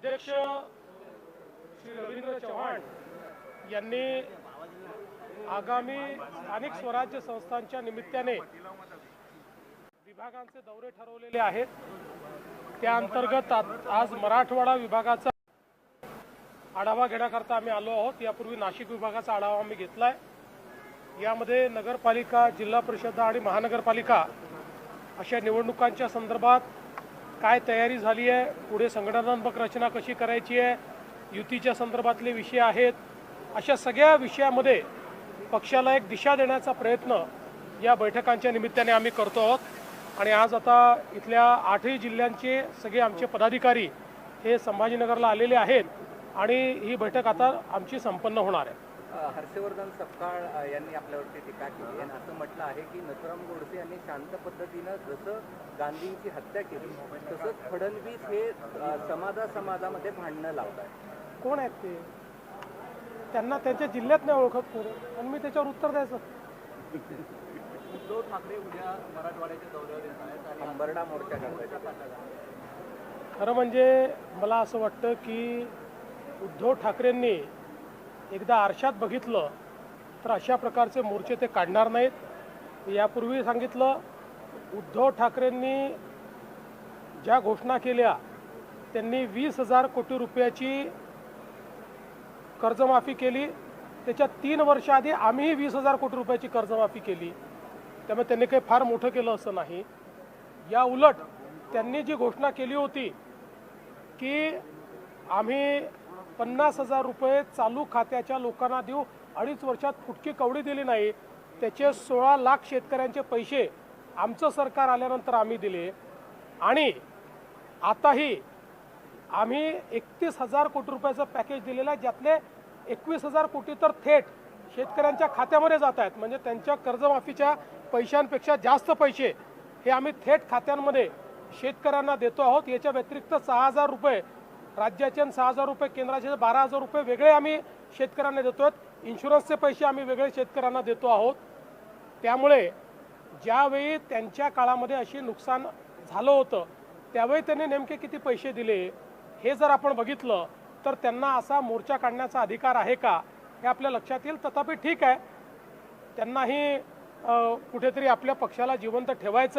अध्यक्ष श्री रवींद्र चव्हाण यांनी आगामी स्थानिक स्वराज्य संस्थांच्या निमित्ताने विभागांचे दौरे ठरवलेले आहेत. त्या अंतर्गत आज मराठवाडा विभागाचा आढावा घेण्याकरता आम्ही आलो आहोत. यापूर्वी नाशिक विभागाचा आढावा आम्ही घेतलाय. यामध्ये नगरपालिका जिल्हा परिषद आणि महानगरपालिका अशा निवडणुकांच्या संदर्भात काय तयारी झाली आहे? पुढे संघटनात्मक रचना कशी करायची आहे? युतीच्या संदर्भातले विषय आहेत. अशा सगळ्या विषयामध्ये पक्षाला एक दिशा देण्याचा प्रयत्न या बैठकांच्या निमित्ताने आम्ही करतो आहोत. आणि आज आता इथल्या आठही जिल्ह्यांचे सगळे आमचे पदाधिकारी हे संभाजीनगरला आलेले आहेत आणि ही बैठक आता आमची संपन्न होणार आहे. हर्षवर्धन सपकाळ यांनी आपल्यावरती टीका केली आणि असं म्हटलं आहे की नथुराम गोडसे यांनी शांत पद्धतीनं जसं गांधींची हत्या केली तसंच फडणवीस हे समाजा समाजामध्ये भांडणं लावत आहेत कोण आहेत ते? त्यांना त्यांच्या जिल्ह्यात नाही ओळखत कोण आणि मी त्याच्यावर उत्तर द्यायचं. उद्धव ठाकरे उद्या मराठवाड्याच्या दौऱ्यावर येत आहेत आणि अंबरडा मोर्चा खरं म्हणजे मला असं वाटतं की उद्धव ठाकरेंनी एकदा आरशात बघितलं तर अशा प्रकारचे मोर्चे ते काढणार नाहीत. यापूर्वी सांगितलं उद्धव ठाकरेंनी ज्या घोषणा केल्या त्यांनी वीस हजार कोटी रुपयाची कर्जमाफी केली. त्याच्या तीन वर्षाआधी आम्हीही वीस हजार कोटी रुपयाची कर्जमाफी केली. त्यामुळे त्यांनी काही फार मोठं केलं असं नाही. या उलट त्यांनी जी घोषणा केली होती की आम्ही पन्नास हजार रुपये चालू खात्याच्या लोकांना देऊ अडीच वर्षात फुटकी कवडी दिली नाही. त्याचे सोळा लाख शेतकऱ्यांचे पैसे आमचं सरकार आल्यानंतर आम्ही दिले. आणि आताही आम्ही एकतीस हजार कोटी रुपयाचं पॅकेज दिलेलं आहे ज्यातले एकवीस हजार कोटी तर थेट शेतकऱ्यांच्या खात्यामध्ये जात आहेत. म्हणजे त्यांच्या कर्जमाफीच्या पैशांपेक्षा जास्त पैसे हे आम्ही थेट खात्यांमध्ये शेतकऱ्यांना देतो आहोत. याच्या व्यतिरिक्त सहा हजार रुपये राज्याचे आणि सहा हजार रुपये केंद्राचे बारा हजार रुपये वेगळे आम्ही शेतकऱ्यांना देतो आहोत इन्शुरन्सचे पैसे आम्ही वेगळे शेतकऱ्यांना देतो आहोत. त्यामुळे ज्यावेळी त्यांच्या काळामध्ये अशी नुकसान झालं होतं त्यावेळी त्यांनी नेमके किती पैसे दिले हे जर आपण बघितलं तर त्यांना असा मोर्चा काढण्याचा अधिकार आहे का हे आपल्या लक्षात येईल. तथापि ठीक आहे. त्यांनाही कुठेतरी आपल्या पक्षाला जिवंत ठेवायचं आहे